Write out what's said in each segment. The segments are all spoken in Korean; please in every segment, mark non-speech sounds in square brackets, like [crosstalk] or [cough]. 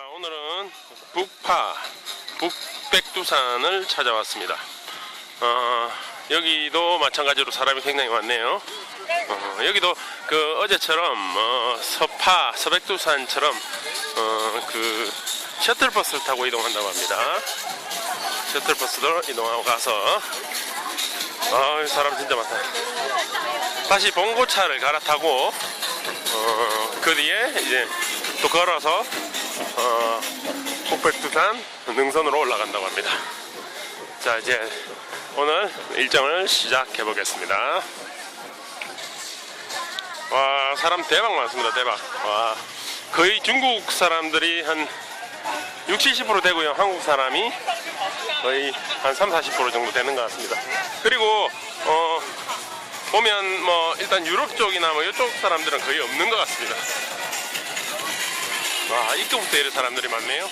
자, 오늘은 북파 북백두산을 찾아왔습니다. 어, 여기도 마찬가지로 사람이 굉장히 많네요. 어, 여기도 그 어제처럼 어, 서파 서백두산처럼 어, 그 셔틀버스를 타고 이동한다고 합니다. 셔틀버스도 이동하고 가서 아 사람 진짜 많다. 다시 봉고차를 갈아타고 어, 그 뒤에 이제 또 걸어서 어, 북백두산 능선으로 올라간다고 합니다. 자 이제 오늘 일정을 시작해 보겠습니다. 와 사람 대박 많습니다 대박. 와 거의 중국 사람들이 한 60, 70% 되고요. 한국 사람이 거의 한 3, 40% 정도 되는 것 같습니다. 그리고 어 보면 뭐 일단 유럽 쪽이나 뭐 이쪽 사람들은 거의 없는 것 같습니다. 와 입구부터 이런 사람들이 많네요.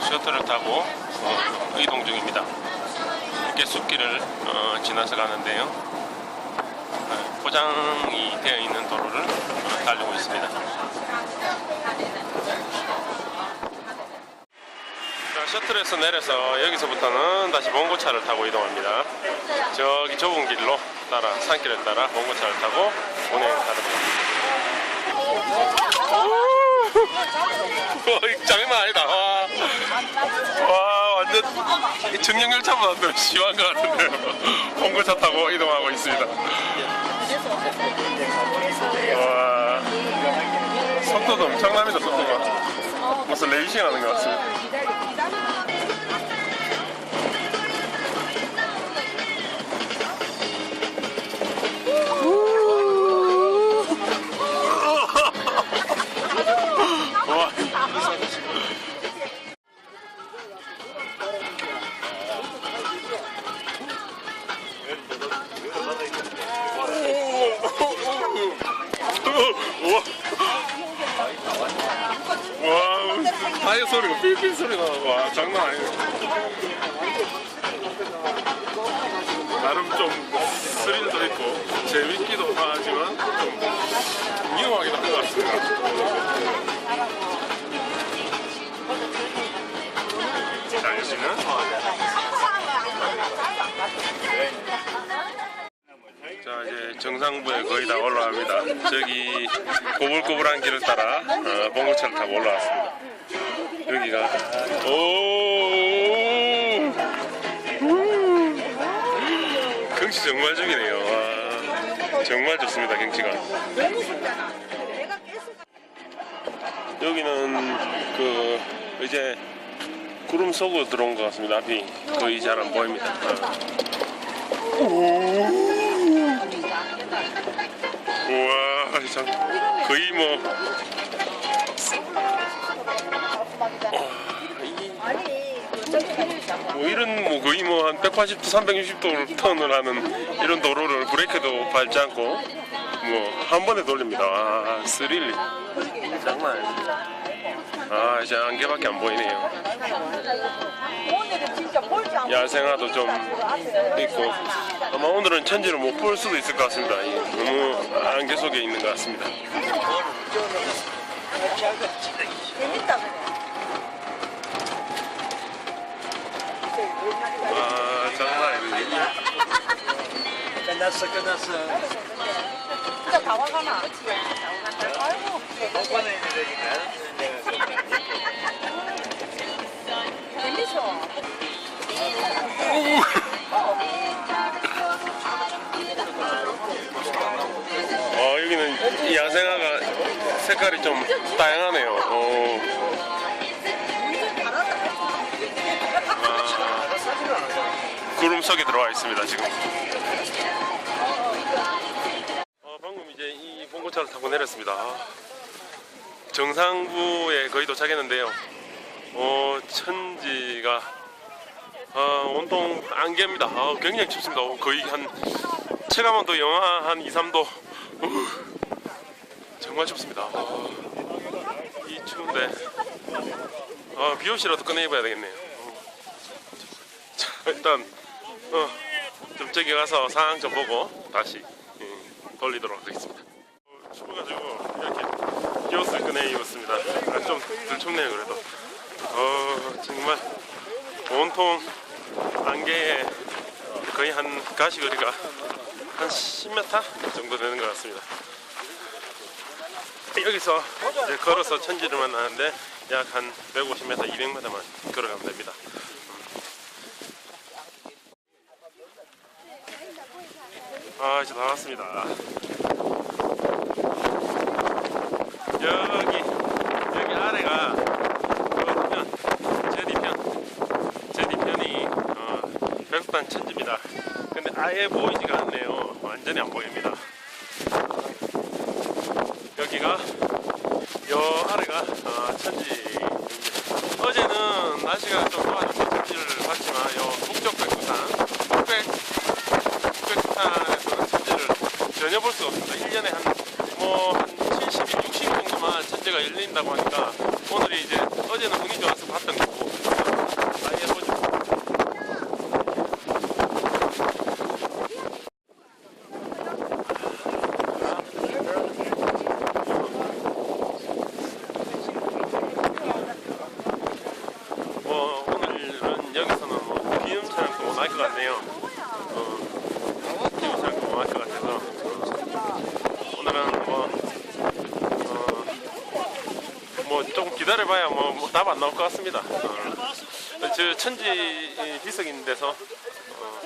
셔틀을 타고 어, 이동 중입니다. 이렇게 숲길을 어, 지나서 가는데요. 어, 포장이 되어 있는 도로를 어, 달리고 있습니다. 셔틀에서 내려서 여기서부터는 다시 봉고차를 타고 이동합니다. 저기 좁은 길로 따라 산길을 따라 봉고차를 타고 [laughs] 이거 장난 아니다. 와, 와 완전 정령열차보다 더 심한 것 같은데요. 봉고차 타고 이동하고 있습니다. 와, 속도도 엄청납니다. 속도가 무슨 레이싱 하는 것 같습니다. 타이어 소리가 삐삐 소리 나. 와, 장난 아니네. 나름 좀 스릴도 있고 재밌기도 하지만 좀 위험하기도 한 것 같습니다. 자, 여기는 자 이제 정상부에 거의 다 올라갑니다. 저기 꼬불꼬불한 길을 따라 어, 봉고차를 타고 올라왔습니다. 여기가 오 경치 정말 죽이네요. 와, 정말 좋습니다 경치가. 여기는 그 이제 구름 속으로 들어온 것 같습니다. 앞이 거의 잘 안 보입니다. 우와 참 거의 뭐 뭐 이런 뭐 거의 뭐 한 180도 360도 턴을 하는 이런 도로를 브레이크도 밟지 않고 뭐 한 번에 돌립니다. 아 장난 아닙니다. 아 이제 안개밖에 안 보이네요. 야생화도 좀 있고 아마 오늘은 천지를 못 볼 수도 있을 것 같습니다. 이 너무 안개 속에 있는 것 같습니다. 재밌다 그래. 아 장난 아닙니다. 끝났어 끝났어 진짜 다 와가나? 아이고 오빠는 이러니까 재밌어. 어 여기는 이 야생화가 색깔이 좀 다양하네요. 어. 속에 들어와 있습니다 지금. 어, 방금 이제 이 봉고차를 타고 내렸습니다. 아, 정상부에 거의 도착했는데요. 어, 천지가 어, 온통 안개입니다. 아, 굉장히 춥습니다. 어, 거의 한 체감온도 영하 한 2, 3도. 정말 춥습니다. 어, 이 추운데 아, 비옷이라도 꺼내 입어야 되겠네요. 어. 자, 일단 어, 좀 저기 가서 상황 좀 보고 다시 예, 돌리도록 하겠습니다. 어, 추워가지고 이렇게 기옷을 꺼내 입었습니다. 아, 좀 들춥네요 그래도. 어 정말 온통 안개에 거의 한 가시 거리가 한 10m 정도 되는 것 같습니다. 여기서 걸어서 천지를 만나는데 약 한 150m, 200m만 걸어가면 됩니다. 아 이제 다 왔습니다. 여기 여기 아래가 제 뒤편 제 뒤편이 어, 백두산 천지입니다. 근데 아예 보이지가 않네요. 완전히 안 보입니다. 여기가 요 아래가 어, 천지 어제는 날씨가 좀 도와줘서 천지를 봤지만 요 북쪽 백두산 북백 북백산에서는 천지를 전혀 볼 수가 없습니다. 1년에 한 뭐 한 70일, 60일 정도만 열린다고 하니까 오늘이 이제 어제는 운이 좋아서 봤던 거고 아예 보지 못했어요. 뭐 오늘은 여기서는 뭐 비음처럼 또못할 것 같네요. 어, 비음처럼 또못할 것 같아서 오늘은 뭐 어, 뭐 조금 기다려봐야 뭐 답 안 나올 것 같습니다. 어, 저 천지 있는 데서 어,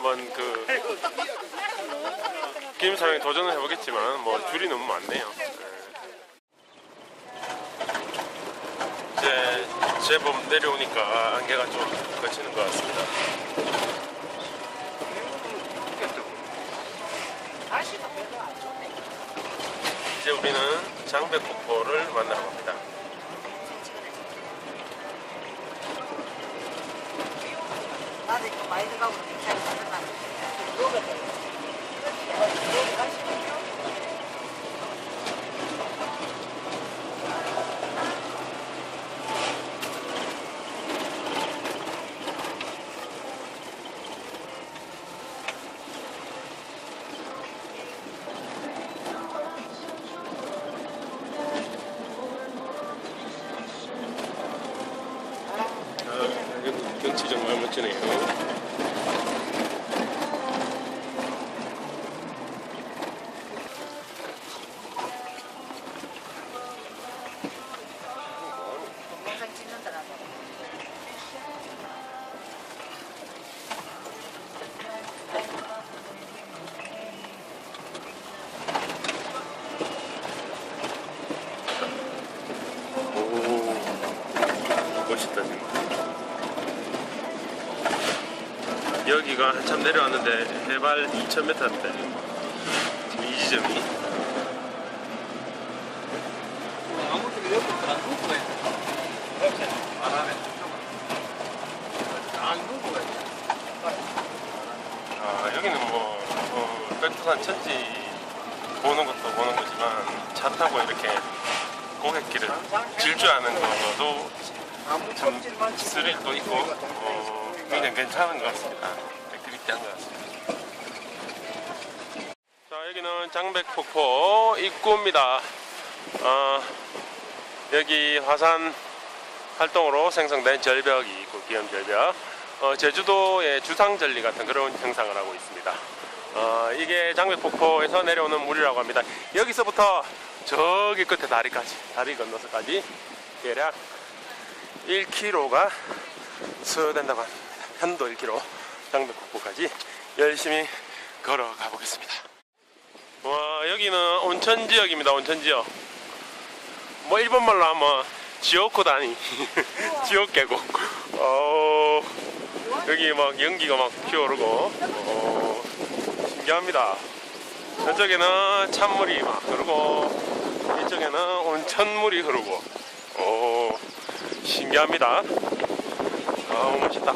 그먼그 비음사랑에 도전을 해보겠지만 뭐 줄이 너무 많네요. 이제 제법 내려오니까 안개가 좀 거치는 것 같습니다. 이제 우리는 장백 폭포를 만나러 갑니다. 많이 들어가고. 녹아 돼. 여기 가시 경 여기가 한참 내려왔는데 해발 2,000m인데 지금 이 지점이. 아 여기는 뭐 어, 백두산 천지 보는 것도 보는 거지만 차 타고 이렇게 고갯길을 질주하는 것도 참 스릴도 있고 어, 굉장히 괜찮은 것 같습니다. 그립한 것 같습니다. 자 여기는 장백폭포 입구입니다. 어, 여기 화산 활동으로 생성된 절벽이 있고 기암 절벽. 어, 제주도의 주상절리 같은 그런 형상을 하고 있습니다. 어, 이게 장백폭포에서 내려오는 물이라고 합니다. 여기서부터 저기 끝에 다리까지, 다리 건너서까지 대략 1km가 소요된다고 합니다. 편도 1km 장백폭포까지 열심히 걸어가 보겠습니다. 와 여기는 온천 지역입니다. 온천 지역. 뭐 일본 말로 하면 지오코다니 [laughs] 지옥 계곡. 어 여기 막 연기가 막 피어오르고 어, 신기합니다. 저쪽에는 찬물이 막 흐르고 이쪽에는 온천물이 흐르고 오 신기합니다. 아 멋있다.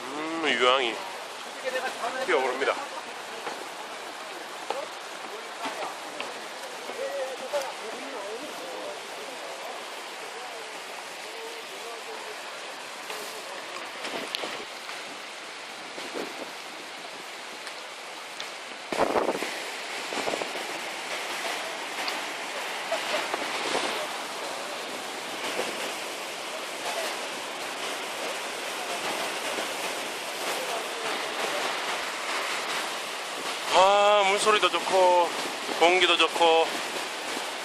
음 유황이 피어오릅니다. 바람 소리도 좋고 공기도 좋고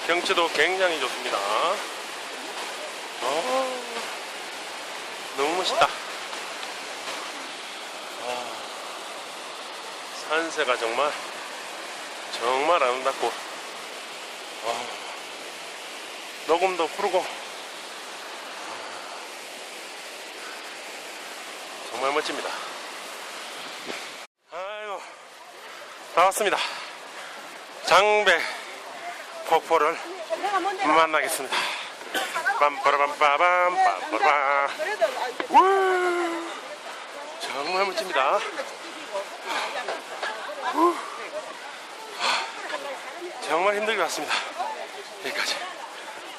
경치도 굉장히 좋습니다. 어, 너무 멋있다. 아, 산세가 정말 정말 아름답고 어, 녹음도 푸르고 정말 멋집니다. 아유, 다 왔습니다. 장배 폭포를 만나겠습니다. 빰빠라밤빠밤 빰빠라밤 우 정말 멋집니다. 우. 정말 힘들게 왔습니다. 여기까지.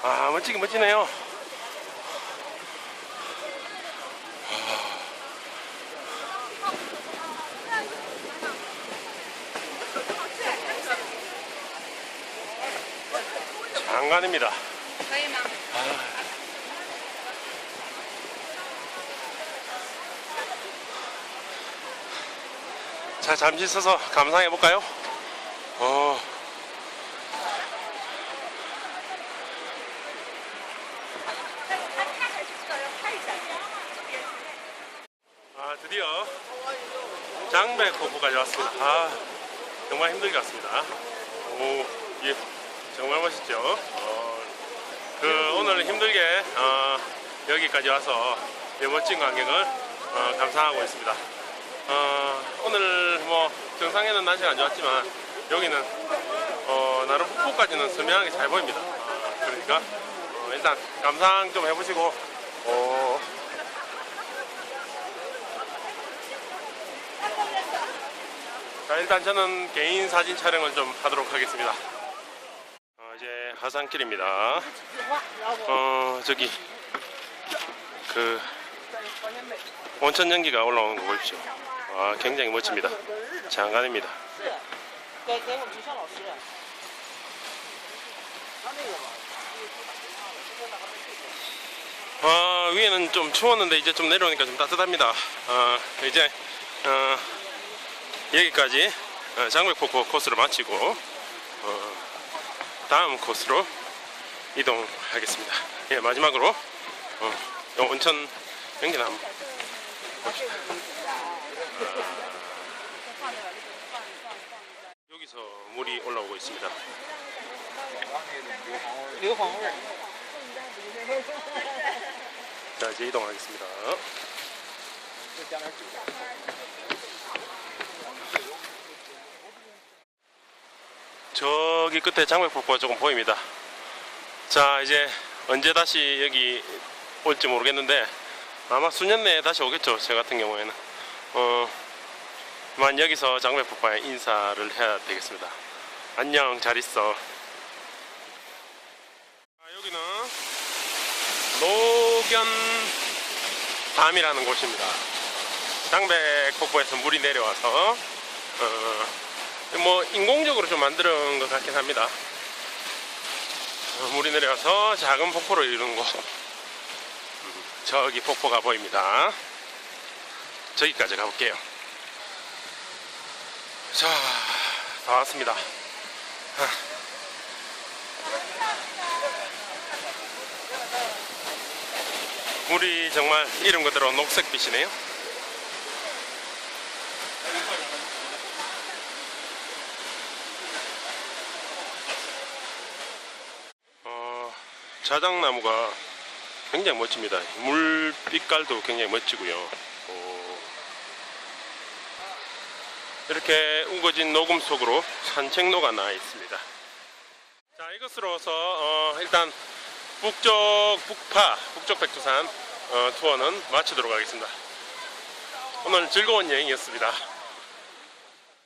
아 멋지긴 멋지네요. 장관입니다. 자, 잠시 서서 감상해 볼까요? 어. 아, 드디어 장배 폭포까지 왔습니다. 아, 정말 힘들게 왔습니다. 오, 예, 정말 멋있죠? 어, 그 오늘 힘들게 어, 여기까지 와서 이 멋진 광경을 어, 감상하고 있습니다. 어, 오늘 뭐 정상에는 날씨가 안 좋았지만 여기는 어, 나름 북부까지는 선명하게 잘 보입니다. 아, 그러니까 어, 일단 감상 좀 해보시고 어, 자 일단 저는 개인 사진 촬영을 좀 하도록 하겠습니다. 화산길입니다. 어, 저기 그 온천 연기가 올라오는 거 보십시오. 아, 굉장히 멋집니다. 장관입니다. 아, 위에는 좀 추웠는데 이제 좀 내려오니까 좀 따뜻합니다. 아, 이제 아, 여기까지 어, 장백폭포 코스를 마치고 다음 코스로 이동하겠습니다. 예, 마지막으로 어, 온천 연기나 한번 봅시다. 여기서 물이 올라오고 있습니다. 자, 이제 이동하겠습니다. 저기 끝에 장백폭포가 조금 보입니다. 자, 이제 언제 다시 여기 올지 모르겠는데 아마 수년 내에 다시 오겠죠. 저 같은 경우에는. 어, 만 여기서 장백폭포에 인사를 해야 되겠습니다. 안녕, 잘 있어. 아, 여기는 노견 담이라는 곳입니다. 장백폭포에서 물이 내려와서 어, 뭐 인공적으로 좀 만드는 것 같긴 합니다. 어, 물이 내려와서 작은 폭포를 이루는 곳. 음, 저기 폭포가 보입니다. 저기까지 가볼게요. 자, 다 왔습니다. 아. 물이 정말 이름 그대로 녹색빛이네요. 어, 자작나무가 굉장히 멋집니다. 물 빛깔도 굉장히 멋지고요. 어, 이렇게 우거진 녹음 속으로 산책로가 나와 있습니다. 자, 이것으로서 어, 일단 북쪽 북파 북쪽 백두산 어, 투어는 마치도록 하겠습니다. 오늘 즐거운 여행이었습니다.